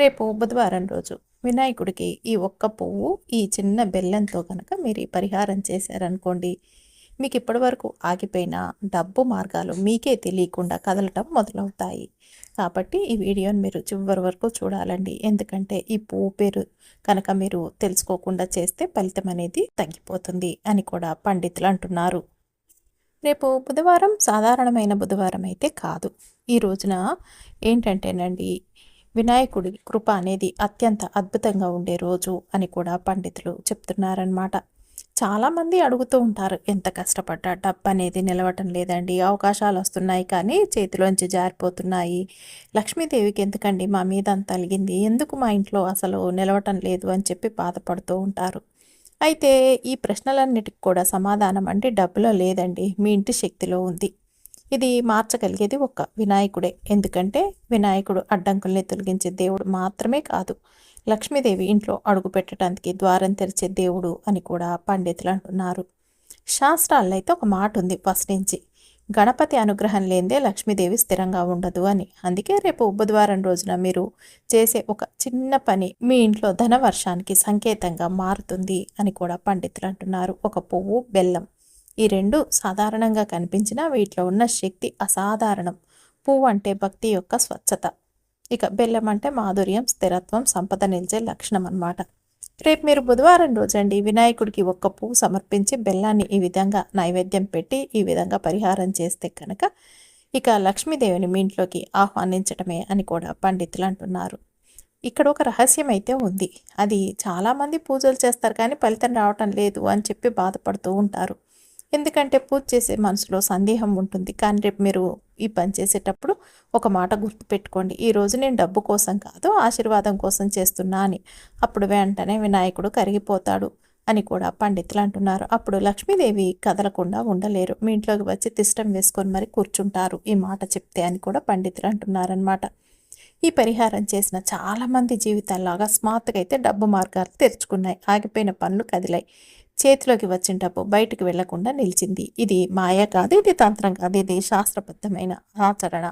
రేపు బుధవారం రోజు వినాయకుడికి ఈ ఒక్క పువ్వు ఈ చిన్న బెల్లంతో కనుక మీరు పరిహారం చేశారనుకోండి మీకు ఇప్పటివరకు ఆగిపోయిన డబ్బు మార్గాలు మీకే తెలియకుండా కదలటం మొదలవుతాయి. కాబట్టి ఈ వీడియోని మీరు చివరి వరకు చూడాలండి. ఎందుకంటే ఈ పువ్వు పేరు కనుక మీరు తెలుసుకోకుండా చేస్తే ఫలితం అనేది తగ్గిపోతుంది అని కూడా పండితులు అంటున్నారు. రేపు బుధవారం సాధారణమైన బుధవారం అయితే కాదు. ఈ రోజున ఏంటంటేనండి వినాయకుడి కృప అనేది అత్యంత అద్భుతంగా ఉండే రోజు అని కూడా పండితులు చెప్తున్నారనమాట చాలామంది అడుగుతూ ఉంటారు ఎంత కష్టపడ్డా? డబ్బు అనేది నిలవటం లేదండి. అవకాశాలు వస్తున్నాయి కానీ చేతిలోంచి జారిపోతున్నాయి. లక్ష్మీదేవికి ఎందుకండి మా మీద అంత అలిగింది? ఎందుకు మా ఇంట్లో అసలు నిలవటం లేదు? అని చెప్పి బాధపడుతూ ఉంటారు. అయితే ఈ ప్రశ్నలన్నిటికి కూడా సమాధానం అంటే డబ్బులో లేదండి. మీ ఇంటి శక్తిలో ఉంది. ఇది మార్చగలిగేది ఒక వినాయకుడే. ఎందుకంటే వినాయకుడు అడ్డంకుల్ని తొలగించే దేవుడు మాత్రమే కాదు లక్ష్మీదేవి ఇంట్లో అడుగు పెట్టడానికి ద్వారం తెరిచే దేవుడు అని కూడా పండితులు అంటున్నారు. శాస్త్రాల్లో అయితే ఒక మాట ఉంది ఫస్ట్ నుంచి. గణపతి అనుగ్రహం లేదే లక్ష్మీదేవి స్థిరంగా ఉండదు అని. అందుకే రేపు బుధవారం రోజున మీరు చేసే ఒక చిన్న పని మీ ఇంట్లో ధన వర్షానికి సంకేతంగా మారుతుంది అని కూడా పండితులు అంటున్నారు. ఒక పువ్వు బెల్లం ఈ రెండు సాధారణంగా కనిపించినా వీటిలో ఉన్న శక్తి అసాధారణం. పువ్వు అంటే భక్తి యొక్క స్వచ్ఛత. ఇక బెల్లం అంటే మాధుర్యం స్థిరత్వం సంపద నిలిచే లక్షణం అన్నమాట. రేపు మీరు బుధవారం రోజండి వినాయకుడికి ఒక్క పువ్వు సమర్పించి బెల్లాన్ని ఈ విధంగా నైవేద్యం పెట్టి ఈ విధంగా పరిహారం చేస్తే కనుక ఇక లక్ష్మీదేవిని మీ ఇంట్లోకి ఆహ్వానించటమే అని కూడా పండితులు అంటున్నారు. ఇక్కడ ఒక రహస్యం అయితే ఉంది. అది చాలామంది పూజలు చేస్తారు కానీ ఫలితం రావటం లేదు అని చెప్పి బాధపడుతూ ఉంటారు. ఎందుకంటే పూజ చేసే మనసులో సందేహం ఉంటుంది. కానీ రేపు మీరు ఈ పని చేసేటప్పుడు ఒక మాట గుర్తుపెట్టుకోండి. ఈరోజు నేను డబ్బు కోసం కాదు ఆశీర్వాదం కోసం చేస్తున్నా అని. అప్పుడు వెంటనే వినాయకుడు కరిగిపోతాడు అని కూడా పండితులు అంటున్నారు. అప్పుడు లక్ష్మీదేవి కదలకుండా ఉండలేరు. మీ ఇంట్లోకి వచ్చి తిష్టం వేసుకొని మరి కూర్చుంటారు. ఈ మాట చెప్తే అని కూడా పండితులు అంటున్నారనమాట ఈ పరిహారం చేసిన చాలామంది జీవితాల్లాగా స్మార్ట్గా అయితే డబ్బు మార్గాలు తెరుచుకున్నాయి. ఆగిపోయిన పనులు కదిలాయి. చేతిలోకి వచ్చిన డబ్బు బయటకు వెళ్ళకుండా నిలిచింది. ఇది మాయ కాదు ఇది తంత్రం కాదు ఇది శాస్త్రబద్ధమైన ఆచరణ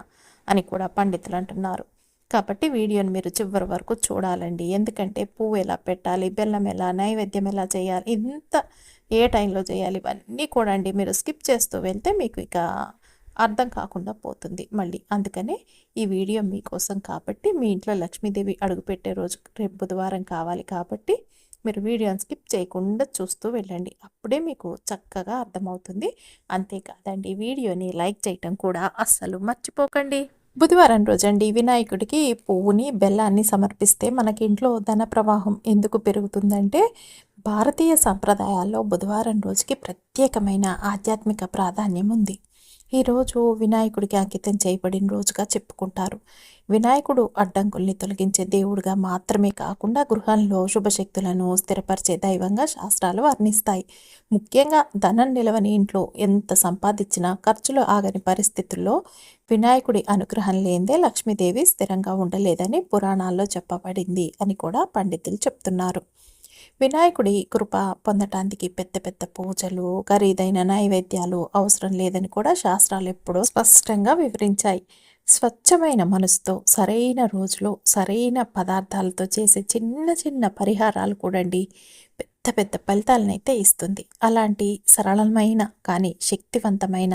అని కూడా పండితులు అంటున్నారు. కాబట్టి వీడియోని మీరు చివరి వరకు చూడాలండి. ఎందుకంటే పువ్వు ఎలా పెట్టాలి బెల్లం ఎలా నైవేద్యం ఎలా చేయాలి ఇంత ఏ టైంలో చేయాలి ఇవన్నీ కూడా అండి మీరు స్కిప్ చేస్తూ వెళ్తే మీకు ఇక అర్థం కాకుండా పోతుంది. మళ్ళీ అందుకనే ఈ వీడియో మీకోసం కాబట్టి మీ ఇంట్లో లక్ష్మీదేవి అడుగుపెట్టే రోజు రేపు బుధవారం కావాలి కాబట్టి మీరు వీడియోని స్కిప్ చేయకుండా చూస్తూ వెళ్ళండి. అప్పుడే మీకు చక్కగా అర్థమవుతుంది. అంతేకాదండి వీడియోని లైక్ చేయటం కూడా అస్సలు మర్చిపోకండి. బుధవారం రోజండి వినాయకుడికి పువ్వుని బెల్లాన్ని సమర్పిస్తే మనకి ఇంట్లో ధన ప్రవాహం ఎందుకు పెరుగుతుందంటే భారతీయ సంప్రదాయాల్లో బుధవారం రోజుకి ప్రత్యేకమైన ఆధ్యాత్మిక ప్రాధాన్యం ఉంది. ఈరోజు వినాయకుడికి అంకితం చేయబడిన రోజుగా చెప్పుకుంటారు. వినాయకుడు అడ్డంకుల్ని తొలగించే దేవుడుగా మాత్రమే కాకుండా గృహంలో శుభశక్తులను స్థిరపరిచే దైవంగా శాస్త్రాలు వర్ణిస్తాయి. ముఖ్యంగా ధనం నిలవని ఇంట్లో ఎంత సంపాదించినా ఖర్చులు ఆగని పరిస్థితుల్లో వినాయకుడి అనుగ్రహం లేదే లక్ష్మీదేవి స్థిరంగా ఉండలేదని పురాణాల్లో చెప్పబడింది అని కూడా పండితులు చెప్తున్నారు. వినాయకుడి కృప పొందటానికి పెద్ద పెద్ద పూజలు ఖరీదైన నైవేద్యాలు అవసరం లేదని కూడా శాస్త్రాలు ఎప్పుడో స్పష్టంగా వివరించాయి. స్వచ్ఛమైన మనసుతో సరైన రోజులో సరైన పదార్థాలతో చేసే చిన్న చిన్న పరిహారాలు కూడండి. పెద్ద పెద్ద ఫలితాలనైతే ఇస్తుంది. అలాంటి సరళమైన కానీ శక్తివంతమైన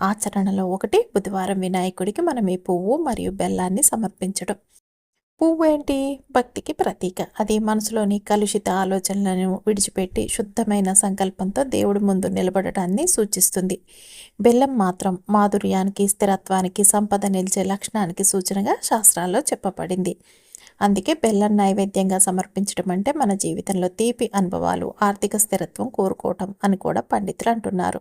ఆచరణలో ఒకటి బుధవారం వినాయకుడికి మనం ఈ పువ్వు మరియు బెల్లాన్ని సమర్పించడం. పువ్వు ఏంటి భక్తికి ప్రతీక. అది మనసులోని కలుషిత ఆలోచనలను విడిచిపెట్టి శుద్ధమైన సంకల్పంతో దేవుడి ముందు నిలబడటాన్ని సూచిస్తుంది. బెల్లం మాత్రం మాధుర్యానికి స్థిరత్వానికి సంపద నిలిచే లక్షణానికి సూచనగా శాస్త్రాల్లో చెప్పబడింది. అందుకే బెల్లం నైవేద్యంగా సమర్పించడం అంటే మన జీవితంలో తీపి అనుభవాలు ఆర్థిక స్థిరత్వం కోరుకోవటం అని కూడా పండితులు అంటున్నారు.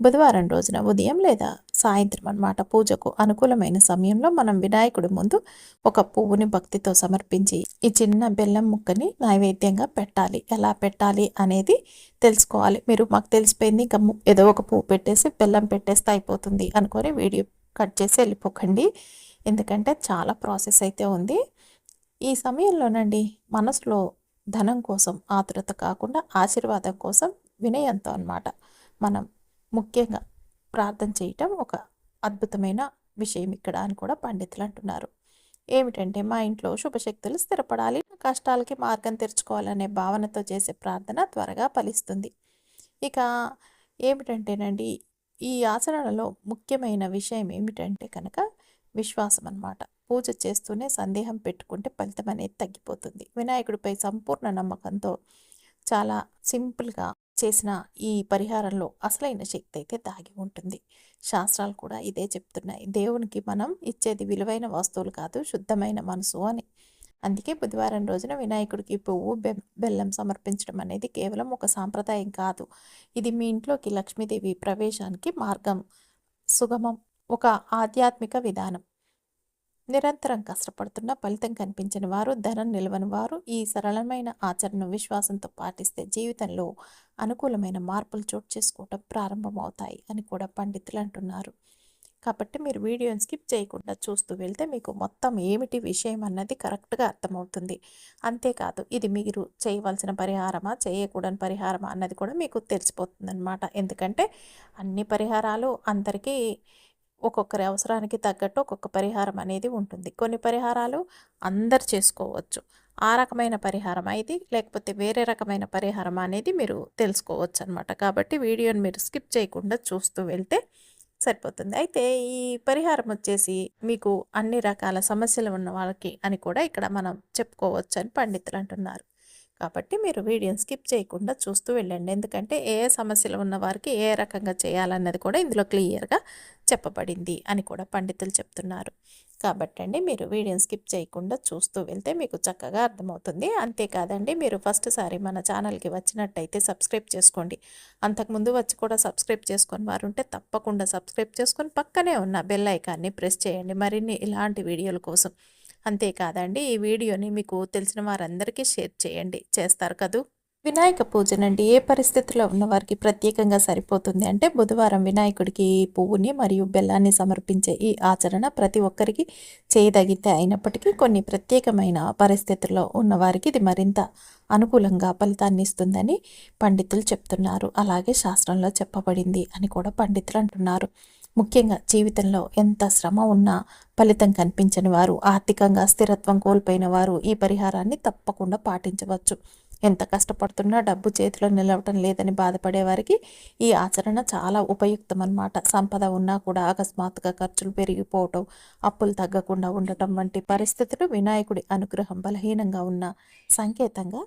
బుధవారం రోజున ఉదయం లేదా సాయంత్రం అన్నమాట పూజకు అనుకూలమైన సమయంలో మనం వినాయకుడి ముందు ఒక పువ్వుని భక్తితో సమర్పించి ఈ చిన్న బెల్లం ముక్కని నైవేద్యంగా పెట్టాలి. ఎలా పెట్టాలి అనేది తెలుసుకోవాలి. మీరు మాకు తెలిసిపోయింది ఇంకా ఏదో ఒక పువ్వు పెట్టేసి బెల్లం పెట్టేస్తే అయిపోతుంది అనుకొని వీడియో కట్ చేసి వెళ్ళిపోకండి. ఎందుకంటే చాలా ప్రాసెస్ అయితే ఉంది. ఈ సమయంలోనండి మనసులో ధనం కోసం ఆతృత కాకుండా ఆశీర్వాదం కోసం వినయంతో అనమాట మనం ముఖ్యంగా ప్రార్థన చేయటం ఒక అద్భుతమైన విషయం ఇక్కడ అని కూడా పండితులు అంటున్నారు. ఏమిటంటే మా ఇంట్లో శుభశక్తులు స్థిరపడాలి కష్టాలకి మార్గం తెరుచుకోవాలనే భావనతో చేసే ప్రార్థన త్వరగా ఫలిస్తుంది. ఇక ఏమిటంటేనండి ఈ ఆచరణలో ముఖ్యమైన విషయం ఏమిటంటే కనుక విశ్వాసం అన్నమాట. పూజ చేస్తూనే సందేహం పెట్టుకుంటే ఫలితం అనేది తగ్గిపోతుంది. వినాయకుడిపై సంపూర్ణ నమ్మకంతో చాలా సింపుల్గా చేసిన ఈ పరిహారంలో అసలైన శక్తి అయితే దాగి ఉంటుంది. శాస్త్రాలు కూడా ఇదే చెప్తున్నాయి. దేవునికి మనం ఇచ్చేది విలువైన వస్తువులు కాదు శుద్ధమైన మనసు అని. అందుకే బుధవారం రోజున వినాయకుడికి పువ్వు బెల్లం సమర్పించడం అనేది కేవలం ఒక సాంప్రదాయం కాదు. ఇది మీ ఇంట్లోకి లక్ష్మీదేవి ప్రవేశానికి మార్గం సుగమం ఒక ఆధ్యాత్మిక విధానం. నిరంతరం కష్టపడుతున్న ఫలితం కనిపించిన వారు ధనం నిలవని వారు ఈ సరళమైన ఆచరణను విశ్వాసంతో పాటిస్తే జీవితంలో అనుకూలమైన మార్పులు చోటు చేసుకోవటం ప్రారంభమవుతాయి అని కూడా పండితులు అంటున్నారు. కాబట్టి మీరు వీడియోని స్కిప్ చేయకుండా చూస్తూ వెళ్తే మీకు మొత్తం ఏమిటి విషయం అన్నది కరెక్ట్గా అర్థమవుతుంది. అంతేకాదు ఇది మీరు చేయవలసిన పరిహారమా చేయకూడని పరిహారమా అన్నది కూడా మీకు తెలిసిపోతుంది అనమాట ఎందుకంటే అన్ని పరిహారాలు అందరికీ ఒక్కొక్కరి అవసరానికి తగ్గట్టు ఒక్కొక్క పరిహారం అనేది ఉంటుంది. కొన్ని పరిహారాలు అందరు చేసుకోవచ్చు. ఆ రకమైన పరిహారం అయితే లేకపోతే వేరే రకమైన పరిహారం అనేది మీరు తెలుసుకోవచ్చు అనమాట కాబట్టి వీడియోని మీరు స్కిప్ చేయకుండా చూస్తూ వెళ్తే సరిపోతుంది. అయితే ఈ పరిహారం వచ్చేసి మీకు అన్ని రకాల సమస్యలు ఉన్న వాళ్ళకి అని కూడా ఇక్కడ మనం చెప్పుకోవచ్చు అని పండితులు అంటున్నారు. కాబట్టి మీరు వీడియోని స్కిప్ చేయకుండా చూస్తూ వెళ్ళండి. ఎందుకంటే ఏ సమస్యలు ఉన్న వారికి ఏ రకంగా చేయాలన్నది కూడా ఇందులో క్లియర్గా చెప్పబడింది అని కూడా పండితులు చెప్తున్నారు. కాబట్టండి మీరు వీడియోని స్కిప్ చేయకుండా చూస్తూ వెళ్తే మీకు చక్కగా అర్థమవుతుంది. అంతేకాదండి మీరు ఫస్ట్ సారి మన ఛానల్కి వచ్చినట్టయితే సబ్స్క్రైబ్ చేసుకోండి. అంతకుముందు వచ్చి కూడా సబ్స్క్రైబ్ చేసుకొని వారు ఉంటే తప్పకుండా సబ్స్క్రైబ్ చేసుకొని పక్కనే ఉన్న బెల్ ఐకాన్ని ప్రెస్ చేయండి. మరిన్ని ఇలాంటి వీడియోల కోసం. అంతేకాదండి ఈ వీడియోని మీకు తెలిసిన వారందరికీ షేర్ చేయండి. చేస్తారు కదూ? వినాయక పూజనండి ఏ పరిస్థితిలో ఉన్నవారికి ప్రత్యేకంగా సరిపోతుంది అంటే బుధవారం వినాయకుడికి పువ్వుని మరియు బెల్లాన్ని సమర్పించే ఈ ఆచరణ ప్రతి ఒక్కరికి చేయదగితే అయినప్పటికీ కొన్ని ప్రత్యేకమైన పరిస్థితుల్లో ఉన్నవారికి ఇది మరింత అనుకూలంగా ఫలితాన్ని ఇస్తుందని పండితులు చెప్తున్నారు. అలాగే శాస్త్రంలో చెప్పబడింది అని కూడా పండితులు అంటున్నారు. ముఖ్యంగా జీవితంలో ఎంత శ్రమ ఉన్నా ఫలితం కనిపించని వారు ఆర్థికంగా స్థిరత్వం కోల్పోయిన వారు ఈ పరిహారాన్ని తప్పకుండా పాటించవచ్చు. ఎంత కష్టపడుతున్నా డబ్బు చేతిలో నిలవటం లేదని బాధపడే వారికి ఈ ఆచరణ చాలా ఉపయుక్తం అన్నమాట సంపద ఉన్నా కూడా అకస్మాత్తుగా ఖర్చులు పెరిగిపోవటం అప్పులు తగ్గకుండా ఉండటం వంటి పరిస్థితులు వినాయకుడి అనుగ్రహం బలహీనంగా ఉన్న సంకేతంగా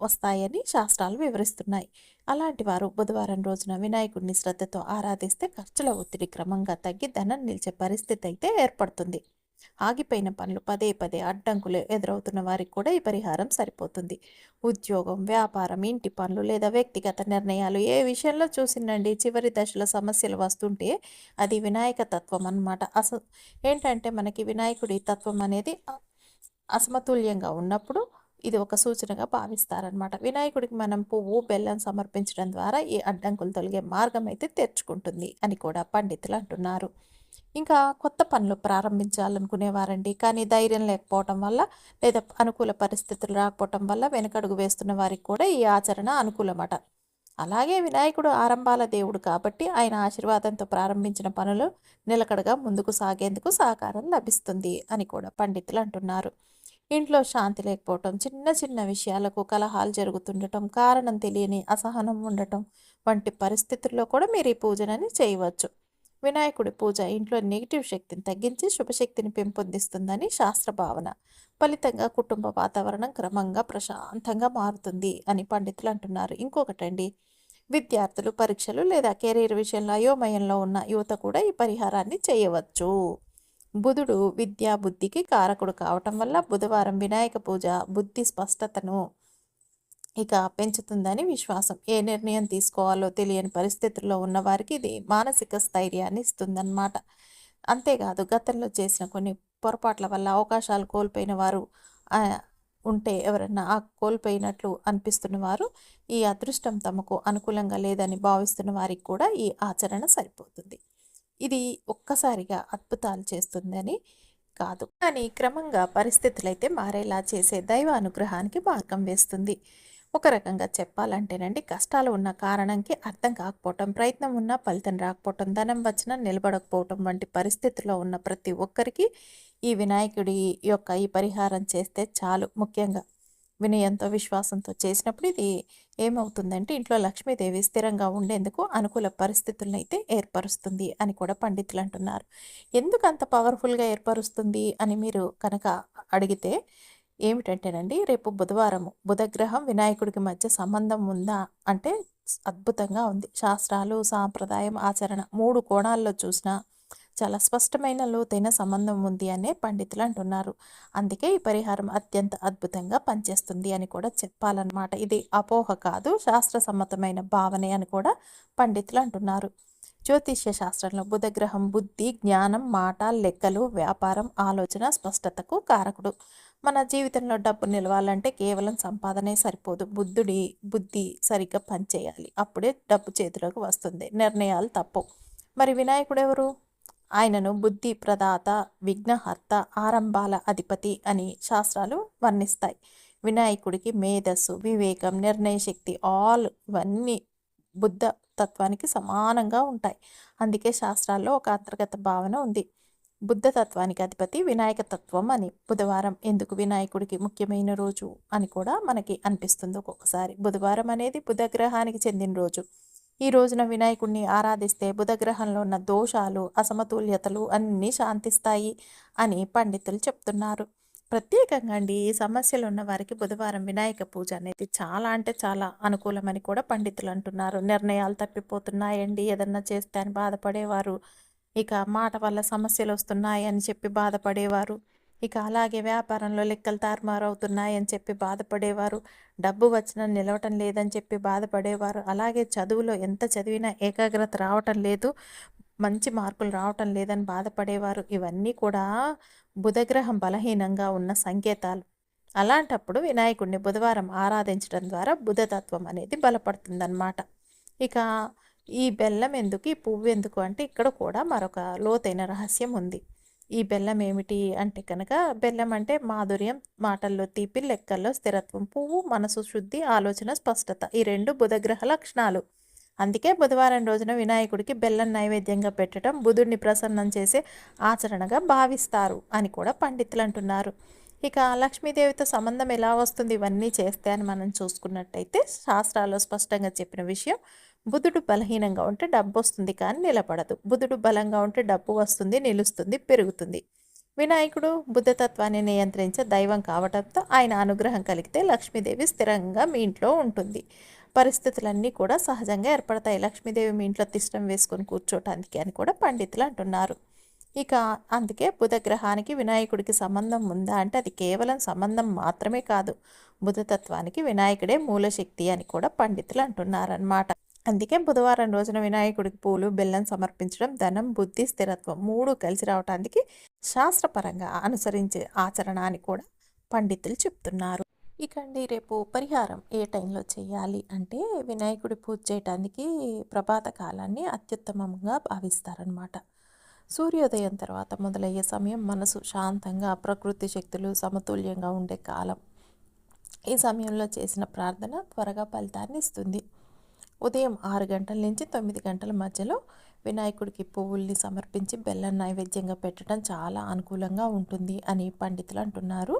వస్తాయని శాస్త్రాలు వివరిస్తున్నాయి. అలాంటి వారు బుధవారం రోజున వినాయకుడిని శ్రద్ధతో ఆరాధిస్తే ఖర్చుల ఒత్తిడి క్రమంగా తగ్గి ధనం నిలిచే పరిస్థితి అయితే ఏర్పడుతుంది. ఆగిపోయిన పనులు పదే పదే అడ్డంకులు ఎదురవుతున్న వారికి కూడా ఈ పరిహారం సరిపోతుంది. ఉద్యోగం వ్యాపారం ఇంటి పనులు లేదా వ్యక్తిగత నిర్ణయాలు ఏ విషయంలో చూసిందండి చివరి దశలో సమస్యలు వస్తుంటే అది వినాయక తత్వం అన్నమాట. అస ఏంటంటే మనకి వినాయకుడి తత్వం అనేది అసమతుల్యంగా ఉన్నప్పుడు ఇది ఒక సూచనగా భావిస్తారనమాట వినాయకుడికి మనం పువ్వు బెల్లం సమర్పించడం ద్వారా ఈ అడ్డంకులు తొలగే మార్గం అయితే తెరుచుకుంటుంది అని కూడా పండితులు అంటున్నారు. ఇంకా కొత్త పనులు ప్రారంభించాలనుకునేవారండి. కానీ ధైర్యం లేకపోవటం వల్ల లేదా అనుకూల పరిస్థితులు రాకపోవటం వల్ల వెనకడుగు వేస్తున్న వారికి కూడా ఈ ఆచరణ అనుకూలమట. అలాగే వినాయకుడు ఆరంభాల దేవుడు కాబట్టి ఆయన ఆశీర్వాదంతో ప్రారంభించిన పనులు నిలకడగా ముందుకు సాగేందుకు సహకారం లభిస్తుంది అని కూడా పండితులు అంటున్నారు. ఇంట్లో శాంతి లేకపోవటం చిన్న చిన్న విషయాలకు కలహాలు జరుగుతుండటం కారణం తెలియని అసహనం ఉండటం వంటి పరిస్థితుల్లో కూడా మీరు ఈ పూజనని చేయవచ్చు. వినాయకుడి పూజ ఇంట్లో నెగిటివ్ శక్తిని తగ్గించి శుభశక్తిని పెంపొందిస్తుందని శాస్త్ర భావన. ఫలితంగా కుటుంబ వాతావరణం క్రమంగా ప్రశాంతంగా మారుతుంది అని పండితులు అంటున్నారు. ఇంకొకటండి విద్యార్థులు పరీక్షలు లేదా కెరీర్ విషయంలో అయోమయంలో ఉన్న యువత కూడా ఈ పరిహారాన్ని చేయవచ్చు. బుధుడు విద్యా బుద్ధికి కారకుడు కావటం వల్ల బుధవారం వినాయక పూజ బుద్ధి స్పష్టతను ఇక పెంచుతుందని విశ్వాసం. ఏ నిర్ణయం తీసుకోవాలో తెలియని పరిస్థితుల్లో ఉన్నవారికి ఇది మానసిక స్థైర్యాన్ని ఇస్తుందన్నమాట. అంతేకాదు గతంలో చేసిన కొన్ని పొరపాట్ల వల్ల అవకాశాలు కోల్పోయిన వారు ఉంటే ఎవరన్నా ఆ కోల్పోయినట్లు అనిపిస్తున్న వారు ఈ అదృష్టం తమకు అనుకూలంగా లేదని భావిస్తున్న వారికి కూడా ఈ ఆచరణ సరిపోతుంది. ఇది ఒక్కసారిగా అద్భుతాలు చేస్తుందని కాదు. కానీ క్రమంగా పరిస్థితులైతే మారేలా చేసే దైవ అనుగ్రహానికి మార్గం వేస్తుంది. ఒక రకంగా చెప్పాలంటేనండి కష్టాలు ఉన్న కారణంకి అర్థం కాకపోవటం ప్రయత్నం ఉన్నా ఫలితం రాకపోవటం ధనం వచ్చినా నిలబడకపోవటం వంటి పరిస్థితుల్లో ఉన్న ప్రతి ఒక్కరికి ఈ వినాయకుడి యొక్క ఈ పరిహారం చేస్తే చాలు. ముఖ్యంగా వినయంతో విశ్వాసంతో చేసినప్పుడు ఇది ఏమవుతుందంటే ఇంట్లో లక్ష్మీదేవి స్థిరంగా ఉండేందుకు అనుకూల పరిస్థితులను అయితే ఏర్పరుస్తుంది అని కూడా పండితులు అంటున్నారు. ఎందుకు అంత పవర్ఫుల్గా ఏర్పరుస్తుంది అని మీరు కనుక అడిగితే ఏమిటంటేనండి రేపు బుధవారము బుధగ్రహం వినాయకుడికి మధ్య సంబంధం ఉందా అంటే అద్భుతంగా ఉంది. శాస్త్రాలు సాంప్రదాయం ఆచరణ మూడు కోణాల్లో చూసినా చాలా స్పష్టమైన లోతైన సంబంధం ఉంది అనే పండితులు అంటున్నారు. అందుకే ఈ పరిహారం అత్యంత అద్భుతంగా పనిచేస్తుంది అని కూడా చెప్పాలన్నమాట. ఇది అపోహ కాదు శాస్త్ర సమ్మతమైన భావనే అని కూడా పండితులు అంటున్నారు. జ్యోతిష్య శాస్త్రంలో బుధగ్రహం బుద్ధి జ్ఞానం మాట లెక్కలు వ్యాపారం ఆలోచన స్పష్టతకు కారకుడు. మన జీవితంలో డబ్బు నిలవాలంటే కేవలం సంపాదనే సరిపోదు. బుద్ధుడి బుద్ధి సరిగ్గా పనిచేయాలి. అప్పుడే డబ్బు చేతిలోకి వస్తుంది. నిర్ణయాలు తప్పు. మరి వినాయకుడు ఎవరు? ఆయనను బుద్ధి ప్రదాత విఘ్నహర్త ఆరంభాల అధిపతి అని శాస్త్రాలు వర్ణిస్తాయి. వినాయకుడికి మేధస్సు వివేకం నిర్ణయ శక్తి ఆల్ ఇవన్నీ బుద్ధ తత్వానికి సమానంగా ఉంటాయి. అందుకే శాస్త్రాల్లో ఒక అంతర్గత భావన ఉంది. బుద్ధ తత్వానికి అధిపతి వినాయక తత్వం అని. బుధవారం ఎందుకు వినాయకుడికి ముఖ్యమైన రోజు అని కూడా మనకి అనిపిస్తుంది ఒక్కొక్కసారి. బుధవారం అనేది బుధగ్రహానికి చెందిన రోజు. ఈ రోజున వినాయకుడిని ఆరాధిస్తే బుధగ్రహంలో ఉన్న దోషాలు అసమతుల్యతలు అన్నీ శాంతిస్తాయి అని పండితులు చెప్తున్నారు. ప్రత్యేకంగా అండి సమస్యలు ఉన్న వారికి బుధవారం వినాయక పూజ అనేది చాలా అంటే చాలా అనుకూలమని కూడా పండితులు అంటున్నారు. నిర్ణయాలు తప్పిపోతున్నాయండి. ఏదన్నా చేస్తే అని బాధపడేవారు. ఇక మాట వల్ల సమస్యలు వస్తున్నాయి అని చెప్పి బాధపడేవారు. ఇక అలాగే వ్యాపారంలో లెక్కలు తారుమారు అవుతున్నాయని చెప్పి బాధపడేవారు. డబ్బు వచ్చినా నిలవటం లేదని చెప్పి బాధపడేవారు. అలాగే చదువులో ఎంత చదివినా ఏకాగ్రత రావటం లేదు మంచి మార్కులు రావటం లేదని బాధపడేవారు. ఇవన్నీ కూడా బుధగ్రహం బలహీనంగా ఉన్న సంకేతాలు. అలాంటప్పుడు వినాయకుడిని బుధవారం ఆరాధించడం ద్వారా బుధతత్వం అనేది బలపడుతుందన్నమాట. ఇక ఈ బెల్లం ఎందుకు ఈ పువ్వు ఎందుకు అంటే ఇక్కడ కూడా మరొక లోతైన రహస్యం ఉంది. ఈ బెల్లం ఏమిటి అంటే కనుక బెల్లం అంటే మాధుర్యం మాటల్లో తీపి లెక్కల్లో స్థిరత్వం పువ్వు మనసు శుద్ధి ఆలోచన స్పష్టత. ఈ రెండు బుధగ్రహ లక్షణాలు. అందుకే బుధవారం రోజున వినాయకుడికి బెల్లం నైవేద్యంగా పెట్టడం బుధుడిని ప్రసన్నం చేసే ఆచరణగా భావిస్తారు అని కూడా పండితులు అంటున్నారు. ఇక లక్ష్మీదేవితో సంబంధం ఎలా వస్తుంది? ఇవన్నీ చేస్తే అని మనం చూసుకున్నట్టయితే శాస్త్రాల్లో స్పష్టంగా చెప్పిన విషయం బుధుడు బలహీనంగా ఉంటే డబ్బు వస్తుంది కానీ నిలబడదు. బుధుడు బలంగా ఉంటే డబ్బు వస్తుంది నిలుస్తుంది పెరుగుతుంది. వినాయకుడు బుద్ధతత్వాన్ని నియంత్రించే దైవం కావడంతో ఆయన అనుగ్రహం కలిగితే లక్ష్మీదేవి స్థిరంగా మీ ఇంట్లో ఉంటుంది. పరిస్థితులన్నీ కూడా సహజంగా ఏర్పడతాయి. లక్ష్మీదేవి మీ ఇంట్లో తిష్టం వేసుకొని కూర్చోటానికి అని కూడా పండితులు అంటున్నారు. ఇక అందుకే బుధగ్రహానికి వినాయకుడికి సంబంధం ఉందా అంటే అది కేవలం సంబంధం మాత్రమే కాదు. బుధతత్వానికి వినాయకుడే మూలశక్తి అని కూడా పండితులు అంటున్నారన్నమాట. అందుకే బుధవారం రోజున వినాయకుడికి పూలు బెల్లం సమర్పించడం ధనం బుద్ధి స్థిరత్వం మూడు కలిసి రావటానికి శాస్త్రపరంగా అనుసరించే ఆచరణ అని కూడా పండితులు చెప్తున్నారు. ఇక అండి రేపు పరిహారం ఏ టైంలో చేయాలి అంటే వినాయకుడి పూజ చేయటానికి ప్రభాత కాలాన్ని అత్యుత్తమంగా భావిస్తారనమాట సూర్యోదయం తర్వాత మొదలయ్యే సమయం మనసు శాంతంగా ప్రకృతి శక్తులు సమతుల్యంగా ఉండే కాలం. ఈ సమయంలో చేసిన ప్రార్థన త్వరగా ఫలితాన్ని ఇస్తుంది. ఉదయం ఆరు గంటల నుంచి తొమ్మిది గంటల మధ్యలో వినాయకుడికి పువ్వుల్ని సమర్పించి బెల్లం నైవేద్యంగా పెట్టడం చాలా అనుకూలంగా ఉంటుంది అని పండితులు అంటున్నారు.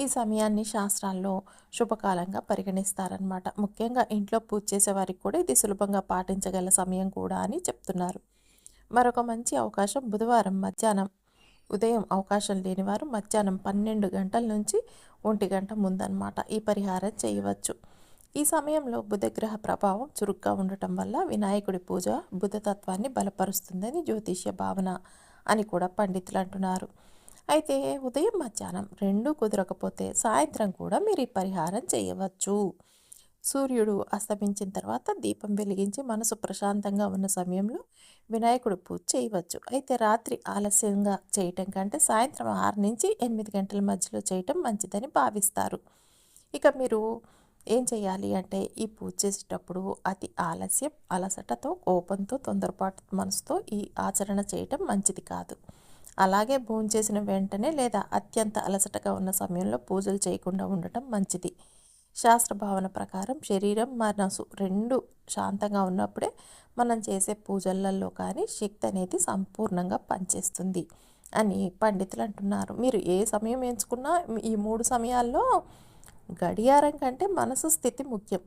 ఈ సమయాన్ని శాస్త్రాల్లో శుభకాలంగా పరిగణిస్తారనమాట ముఖ్యంగా ఇంట్లో పూజ చేసేవారికి కూడా ఇది సులభంగా పాటించగల సమయం కూడా అని చెప్తున్నారు. మరొక మంచి అవకాశం బుధవారం మధ్యాహ్నం. ఉదయం అవకాశం లేనివారు మధ్యాహ్నం పన్నెండు గంటల నుంచి ఒంటి గంట ముందన్నమాట ఈ పరిహారం చేయవచ్చు. ఈ సమయంలో బుధగ్రహ ప్రభావం చురుగ్గా ఉండటం వల్ల వినాయకుడి పూజ బుధతత్వాన్ని బలపరుస్తుందని జ్యోతిష్య భావన అని కూడా పండితులు అంటున్నారు. అయితే ఉదయం మధ్యాహ్నం రెండూ కుదరకపోతే సాయంత్రం కూడా మీరు ఈ పరిహారం చేయవచ్చు. సూర్యుడు అస్తమించిన తర్వాత దీపం వెలిగించి మనసు ప్రశాంతంగా ఉన్న సమయంలో వినాయకుడు పూజ చేయవచ్చు. అయితే రాత్రి ఆలస్యంగా చేయటం కంటే సాయంత్రం ఆరు నుంచి ఎనిమిది గంటల మధ్యలో చేయటం మంచిదని భావిస్తారు. ఇక మీరు ఏం చేయాలి అంటే ఈ పూజ చేసేటప్పుడు అతి ఆలస్యం అలసటతో కోపంతో తొందరపాటు మనసుతో ఈ ఆచరణ చేయటం మంచిది కాదు. అలాగే భోజనం చేసిన వెంటనే లేదా అత్యంత అలసటగా ఉన్న సమయంలో పూజలు చేయకుండా ఉండటం మంచిది. శాస్త్ర భావన ప్రకారం శరీరం మనసు రెండు శాంతంగా ఉన్నప్పుడే మనం చేసే పూజలలో కానీ శక్తి అనేది సంపూర్ణంగా పనిచేస్తుంది అని పండితులు అంటున్నారు. మీరు ఏ సమయం ఎంచుకున్నా ఈ మూడు సమయాల్లో గడియారం కంటే మనసు స్థితి ముఖ్యం.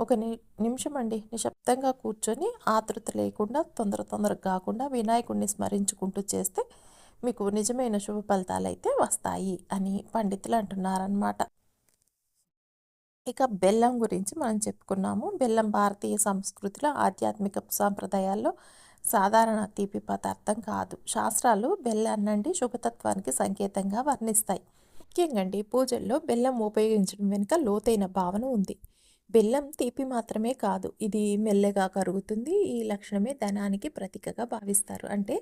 ఒక ని నిమిషం అండి. నిశ్శబ్దంగా కూర్చొని ఆతృత లేకుండా తొందర తొందరగా కాకుండా వినాయకుడిని స్మరించుకుంటూ చేస్తే మీకు నిజమైన శుభ ఫలితాలు అయితే వస్తాయి అని పండితులు అంటున్నారనమాట ఇక బెల్లం గురించి మనం చెప్పుకున్నాము. బెల్లం భారతీయ సంస్కృతిలో ఆధ్యాత్మిక సాంప్రదాయాల్లో సాధారణ తీపి పదార్థం కాదు. శాస్త్రాలు బెల్లాన్నండి శుభతత్వానికి సంకేతంగా వర్ణిస్తాయి. ముఖ్యంగా అండి పూజల్లో బెల్లం ఉపయోగించడం వెనుక లోతైన భావన ఉంది. బెల్లం తీపి మాత్రమే కాదు ఇది మెల్లగా కరుగుతుంది ఈ లక్షణమే ధనానికి ప్రతీకగా భావిస్తారు. అంటే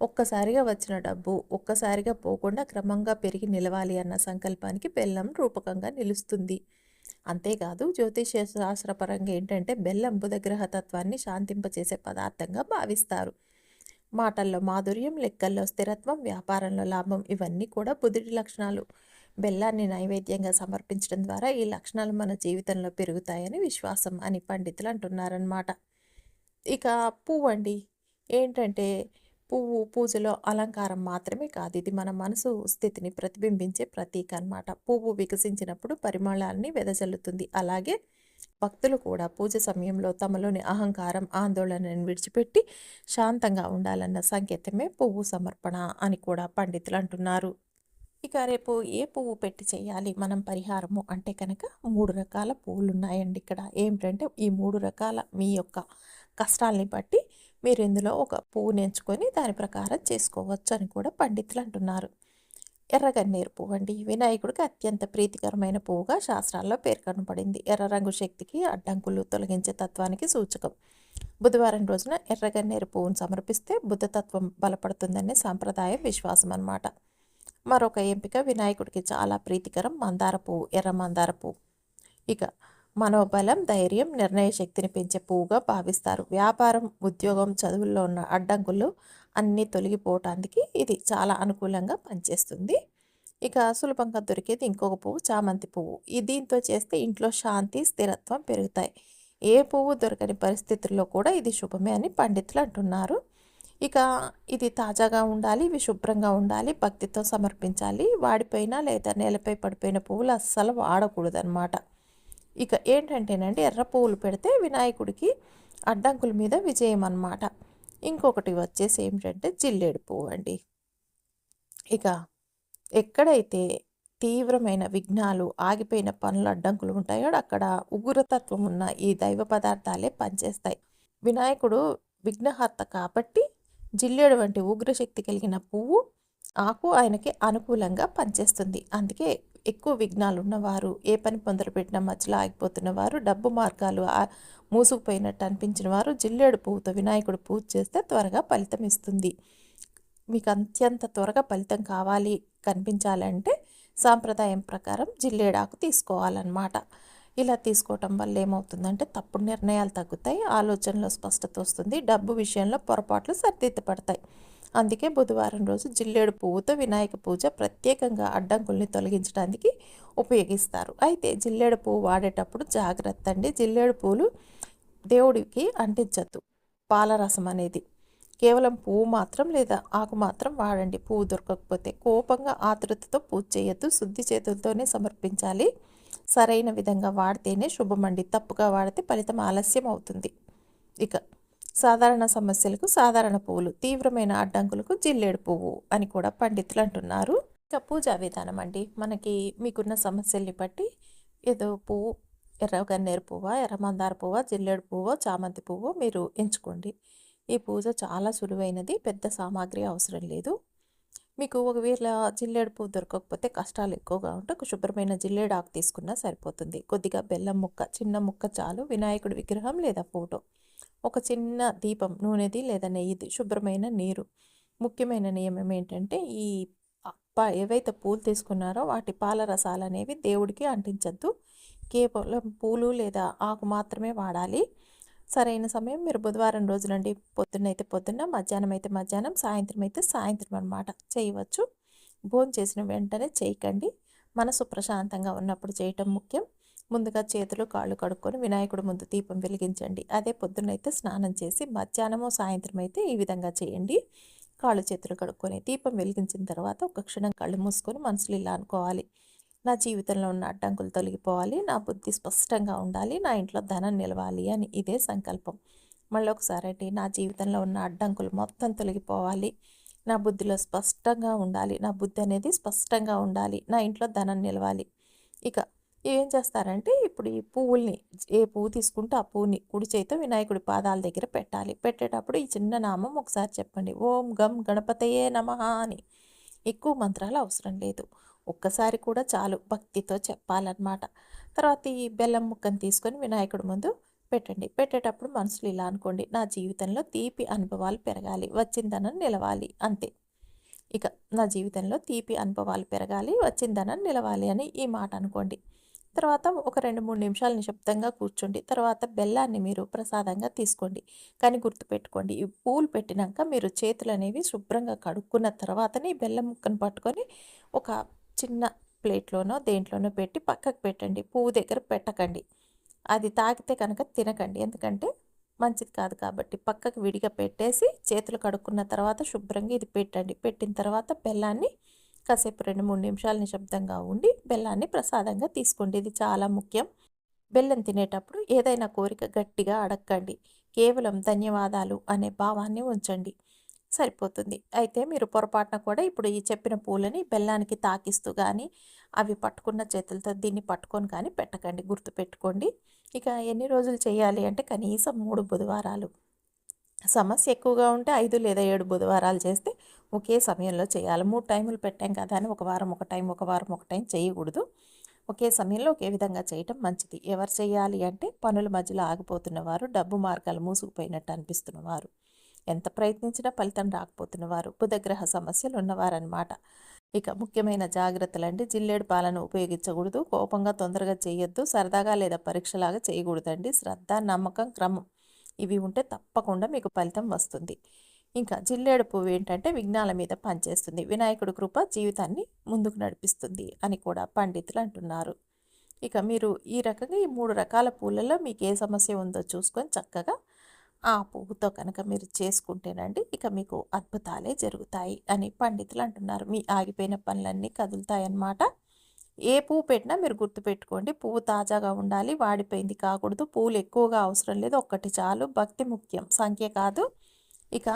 ఒక్కసారిగా వచ్చిన డబ్బు ఒక్కసారిగా పోకుండా క్రమంగా పెరిగి నిలవాలి అన్న సంకల్పానికి బెల్లం రూపకంగా నిలుస్తుంది. అంతేకాదు జ్యోతిష శాస్త్రపరంగా ఏంటంటే బెల్లం బుధగ్రహ తత్వాన్ని శాంతింపచేసే పదార్థంగా భావిస్తారు. మాటల్లో మాధుర్యం లెక్కల్లో స్థిరత్వం వ్యాపారంలో లాభం ఇవన్నీ కూడా బుధుడి లక్షణాలు. బెల్లాన్ని నైవేద్యంగా సమర్పించడం ద్వారా ఈ లక్షణాలు మన జీవితంలో పెరుగుతాయని విశ్వాసం అని పండితులు అంటున్నారనమాట ఇక పువ్వు అండి. ఏంటంటే పువ్వు పూజలో అలంకారం మాత్రమే కాదు ఇది మన మనసు స్థితిని ప్రతిబింబించే ప్రతీక అనమాట పువ్వు వికసించినప్పుడు పరిమళాన్ని వెదజల్లుతుంది. అలాగే భక్తులు కూడా పూజ సమయంలో తమలోని అహంకారం ఆందోళనను విడిచిపెట్టి శాంతంగా ఉండాలన్న సంకేతమే పువ్వు సమర్పణ అని కూడా పండితులు అంటున్నారు. ఇక రేపు ఏ పువ్వు పెట్టి చేయాలి? మనం పరిహారము అంటే కనుక మూడు రకాల పువ్వులు ఉన్నాయండి ఇక్కడ. ఏమిటంటే ఈ మూడు రకాల మీ యొక్క కష్టాలని బట్టి మీరు ఇందులో ఒక పువ్వుని ఎంచుకొని దాని ప్రకారం చేసుకోవచ్చు అని కూడా పండితులు అంటున్నారు. ఎర్రగన్నేరు పువ్వు అండి. వినాయకుడికి అత్యంత ప్రీతికరమైన పువ్వుగా శాస్త్రాల్లో పేర్కొనబడింది ఎర్ర రంగు శక్తికి అడ్డంకులు తొలగించే తత్వానికి సూచకం. బుధవారం రోజున ఎర్రగన్నేరు పువ్వును సమర్పిస్తే బుద్ధతత్వం బలపడుతుందనే సాంప్రదాయం విశ్వాసం అన్నమాట మరొక ఎంపిక వినాయకుడికి చాలా ప్రీతికరం మందార పువ్వు ఎర్ర మందార పువ్వు. ఇక మనోబలం ధైర్యం నిర్ణయ శక్తిని పెంచే పువ్వుగా భావిస్తారు. వ్యాపారం ఉద్యోగం చదువుల్లో ఉన్న అడ్డంకులు అన్నీ తొలగిపోవటానికి ఇది చాలా అనుకూలంగా పనిచేస్తుంది. ఇక సులభంగా దొరికేది ఇంకొక పువ్వు చామంతి పువ్వు. ఈ దీంతో చేస్తే ఇంట్లో శాంతి స్థిరత్వం పెరుగుతాయి. ఏ పువ్వు దొరకని పరిస్థితుల్లో కూడా ఇది శుభమే అని పండితులు అంటున్నారు. ఇక ఇది తాజాగా ఉండాలి ఇవి శుభ్రంగా ఉండాలి భక్తితో సమర్పించాలి. వాడిపోయిన లేదా నేలపై పడిపోయిన పువ్వులు అస్సలు వాడకూడదనమాట ఇక ఏంటంటేనండి ఎర్ర పువ్వులు పెడితే వినాయకుడికి అడ్డంకుల మీద విజయం అన్నమాట ఇంకొకటి వచ్చేసి ఏమిటంటే జిల్లేడు పువ్వు అండి. ఇక ఎక్కడైతే తీవ్రమైన విఘ్నాలు ఆగిపోయిన పనులు అడ్డంకులు ఉంటాయో అక్కడ ఉగ్రతత్వం ఉన్న ఈ దైవ పదార్థాలే పనిచేస్తాయి. వినాయకుడు విఘ్నహర్త కాబట్టి జిల్లేడు వంటి ఉగ్రశక్తి కలిగిన పువ్వు ఆకు ఆయనకి అనుకూలంగా పనిచేస్తుంది. అందుకే ఎక్కువ విఘ్నాలు ఉన్నవారు ఏ పని పెట్టిన మధ్యలో ఆగిపోతున్న వారు డబ్బు మార్గాలు మూసుకుపోయినట్టు అనిపించిన వారు జిల్లేడు పువ్వుతో వినాయకుడు పూజ చేస్తే త్వరగా ఫలితం ఇస్తుంది. మీకు అత్యంత త్వరగా ఫలితం కావాలి కనిపించాలంటే సాంప్రదాయం ప్రకారం జిల్లేడాకు తీసుకోవాలన్నమాట. ఇలా తీసుకోవటం వల్ల ఏమవుతుందంటే తప్పుడు నిర్ణయాలు తగ్గుతాయి ఆలోచనలో స్పష్టత వస్తుంది డబ్బు విషయంలో పొరపాట్లు సరిదిద్దపడతాయి అందుకే బుధవారం రోజు జిల్లేడు పువ్వుతో వినాయక పూజ ప్రత్యేకంగా అడ్డంకుల్ని తొలగించడానికి ఉపయోగిస్తారు. అయితే జిల్లేడు పువ్వు వాడేటప్పుడు జాగ్రత్త అండి. జిల్లేడు పూలు దేవుడికి అంటించద్దు. పాలరసం అనేది. కేవలం పువ్వు మాత్రం లేదా ఆకు మాత్రం వాడండి. పువ్వు దొరకకపోతే కోపంగా ఆతృతతో పూజ చేయొద్దు. శుద్ధి చేతులతోనే సమర్పించాలి. సరైన విధంగా వాడితేనే శుభమండి తప్పుగా వాడితే ఫలితం ఆలస్యం అవుతుంది. ఇక సాధారణ సమస్యలకు సాధారణ పువ్వులు తీవ్రమైన అడ్డంకులకు జిల్లేడు పువ్వు అని కూడా పండితులు అంటున్నారు. ఇక పూజా విధానం అండి. మనకి మీకున్న సమస్యల్ని బట్టి ఏదో పువ్వు ఎర్ర గన్నేరు పువ్వ ఎర్ర మందార పువ్వ జిల్లేడు పువ్వు చామంతి పువ్వు మీరు ఎంచుకోండి. ఈ పూజ చాలా సులువైనది పెద్ద సామాగ్రి అవసరం లేదు. మీకు ఒకవేళ జిల్లేడు పువ్వు దొరకకపోతే కష్టాలు ఎక్కువగా ఉంటే ఒక శుభ్రమైన జిల్లేడు ఆకు తీసుకున్నా సరిపోతుంది. కొద్దిగా బెల్లం ముక్క చిన్న ముక్క చాలు వినాయకుడి విగ్రహం లేదా ఫోటో. ఒక చిన్న దీపం నూనెది లేదా నెయ్యిది శుభ్రమైన నీరు. ముఖ్యమైన నియమం ఏంటంటే ఈ ఏవైతే పూలు తీసుకున్నారో వాటి పాల రసాలు అనేవి దేవుడికి అంటించద్దు. కేవలం పూలు లేదా ఆకు మాత్రమే వాడాలి. సరైన సమయం. మీరు బుధవారం రోజునండి పొద్దున్నైతే పొద్దున్న మధ్యాహ్నం అయితే మధ్యాహ్నం సాయంత్రం అయితే సాయంత్రం అనమాట చేయవచ్చు. భోజనం చేసిన వెంటనే చేయకండి. మనసు ప్రశాంతంగా ఉన్నప్పుడు చేయటం ముఖ్యం. ముందుగా చేతులు కాళ్ళు కడుక్కొని వినాయకుడు ముందు దీపం వెలిగించండి. అదే పొద్దున్నైతే స్నానం చేసి మధ్యాహ్నము సాయంత్రం అయితే ఈ విధంగా చేయండి. కాళ్ళు చేతులు కడుక్కొని దీపం వెలిగించిన తర్వాత ఒక క్షణం కళ్ళు మూసుకొని మనసులు ఇలా అనుకోవాలి. నా జీవితంలో ఉన్న అడ్డంకులు తొలగిపోవాలి నా బుద్ధి స్పష్టంగా ఉండాలి నా ఇంట్లో ధనం నిలవాలి అని ఇదే సంకల్పం. మళ్ళీ ఒకసారి నా జీవితంలో ఉన్న అడ్డంకులు మొత్తం తొలగిపోవాలి నా బుద్ధిలో స్పష్టంగా ఉండాలి నా బుద్ధి అనేది స్పష్టంగా ఉండాలి నా ఇంట్లో ధనం నిలవాలి. ఇక ఏం చేస్తారంటే ఇప్పుడు ఈ పువ్వుల్ని ఏ పువ్వు తీసుకుంటే ఆ పువ్వుని కుడి చేతితో వినాయకుడి పాదాల దగ్గర పెట్టాలి. పెట్టేటప్పుడు ఈ చిన్న నామం ఒకసారి చెప్పండి ఓం గం గణపతయే నమ అని. ఎక్కువ మంత్రాలు అవసరం లేదు. ఒక్కసారి కూడా చాలు భక్తితో చెప్పాలన్నమాట. తర్వాత ఈ బెల్లం ముక్కను తీసుకొని వినాయకుడి ముందు పెట్టండి. పెట్టేటప్పుడు మనసులు ఇలా అనుకోండి నా జీవితంలో తీపి అనుభవాలు పెరగాలి వచ్చిందనం నిలవాలి అంతే. ఇక నా జీవితంలో తీపి అనుభవాలు పెరగాలి వచ్చిందనం నిలవాలి అని ఈ మాట అనుకోండి. తర్వాత ఒక రెండు మూడు నిమిషాలు నిశ్శబ్దంగా కూర్చోండి. తర్వాత బెల్లాన్ని మీరు ప్రసాదంగా తీసుకోండి. కానీ గుర్తుపెట్టుకోండి ఈ పూలు పెట్టినాక మీరు చేతులు అనేవి శుభ్రంగా కడుక్కున్న తర్వాతనే ఈ బెల్లం ముక్కను పట్టుకొని ఒక చిన్న ప్లేట్లోనో దేంట్లోనో పెట్టి పక్కకు పెట్టండి. పువ్వు దగ్గర పెట్టకండి. అది తాగితే కనుక తినకండి. ఎందుకంటే మంచిది కాదు కాబట్టి పక్కకు విడిగా పెట్టేసి చేతులు కడుక్కున్న తర్వాత శుభ్రంగా ఇది పెట్టండి. పెట్టిన తర్వాత బెల్లాన్ని కాసేపు రెండు మూడు నిమిషాలు నిశ్శబ్దంగా ఉండి బెల్లాన్ని ప్రసాదంగా తీసుకోండి. ఇది చాలా ముఖ్యం. బెల్లం తినేటప్పుడు ఏదైనా కోరిక గట్టిగా అడక్కండి. కేవలం ధన్యవాదాలు అనే భావాన్ని ఉంచండి. సరిపోతుంది. అయితే మీరు పొరపాటున కూడా ఇప్పుడు ఈ చెప్పిన పూలని బెల్లానికి తాకిస్తూ కానీ అవి పట్టుకున్న చేతులతో దీన్ని పట్టుకొని కానీ పెట్టకండి. గుర్తుపెట్టుకోండి. ఇక ఎన్ని రోజులు చేయాలి అంటే కనీసం మూడు బుధవారాలు. సమస్య ఎక్కువగా ఉంటే ఐదు లేదా ఏడు బుధవారాలు చేస్తే ఒకే సమయంలో చేయాలి. మూడు టైములు పెట్టాం కదా అని ఒక వారం ఒక టైం ఒక వారం ఒక టైం చేయకూడదు. ఒకే సమయంలో ఒకే విధంగా చేయటం మంచిది. ఎవరు చేయాలి అంటే పనుల మధ్యలో ఆగిపోతున్న వారు డబ్బు మార్గాలు మూసుకుపోయినట్టు అనిపిస్తున్నవారు. ఎంత ప్రయత్నించినా ఫలితం రాకపోతున్న వారు బుధగ్రహ సమస్యలు ఉన్నవారనమాట ఇక ముఖ్యమైన జాగ్రత్తలండి జిల్లేడు పాలను ఉపయోగించకూడదు కోపంగా తొందరగా చేయొద్దు సరదాగా లేదా పరీక్షలాగా చేయకూడదండి. శ్రద్ధ నమ్మకం క్రమం ఇవి ఉంటే తప్పకుండా మీకు ఫలితం వస్తుంది. ఇంకా జిల్లేడు పువ్వు ఏంటంటే విఘ్నాల మీద పనిచేస్తుంది. వినాయకుడి కృప జీవితాన్ని ముందుకు నడిపిస్తుంది అని కూడా పండితులు అంటున్నారు. ఇక మీరు ఈ రకంగా ఈ మూడు రకాల పూలలో మీకు ఏ సమస్య ఉందో చూసుకొని చక్కగా ఆ పువ్వుతో కనుక మీరు చేసుకుంటేనండి ఇక మీకు అద్భుతాలే జరుగుతాయి అని పండితులు అంటున్నారు. మీ ఆగిపోయిన పనులన్నీ కదులుతాయన్నమాట. ఏ పువ్వు పెట్టినా మీరు గుర్తుపెట్టుకోండి పువ్వు తాజాగా ఉండాలి వాడిపోయింది కాకూడదు పువ్వులు ఎక్కువగా అవసరం లేదు ఒక్కటి చాలు భక్తి ముఖ్యం సంఖ్య కాదు. ఇక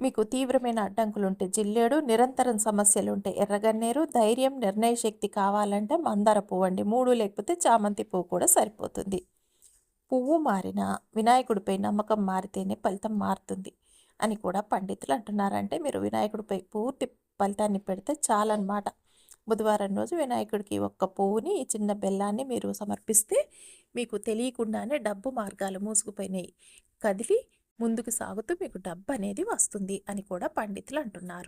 మీకు తీవ్రమైన అడ్డంకులు ఉంటే జిల్లేడు నిరంతరం సమస్యలు ఉంటే ఎర్రగన్నేరు ధైర్యం నిర్ణయ శక్తి కావాలంటే మందార పువ్వు అండి మూడు లేకపోతే చామంతి పువ్వు కూడా సరిపోతుంది. పువ్వు మారిన వినాయకుడిపై నమ్మకం మారితేనే ఫలితం మారుతుంది అని కూడా పండితులు అంటున్నారంటే మీరు వినాయకుడిపై పూర్తి ఫలితాన్ని పెడితే చాలన్నమాట. బుధవారం రోజు వినాయకుడికి ఒక్క పువ్వుని చిన్న బెల్లాన్ని మీరు సమర్పిస్తే మీకు తెలియకుండానే డబ్బు మార్గాలు మూసుకుపోయినాయి. కదిలి ముందుకు సాగుతూ మీకు డబ్బు అనేది వస్తుంది అని కూడా పండితులు అంటున్నారు.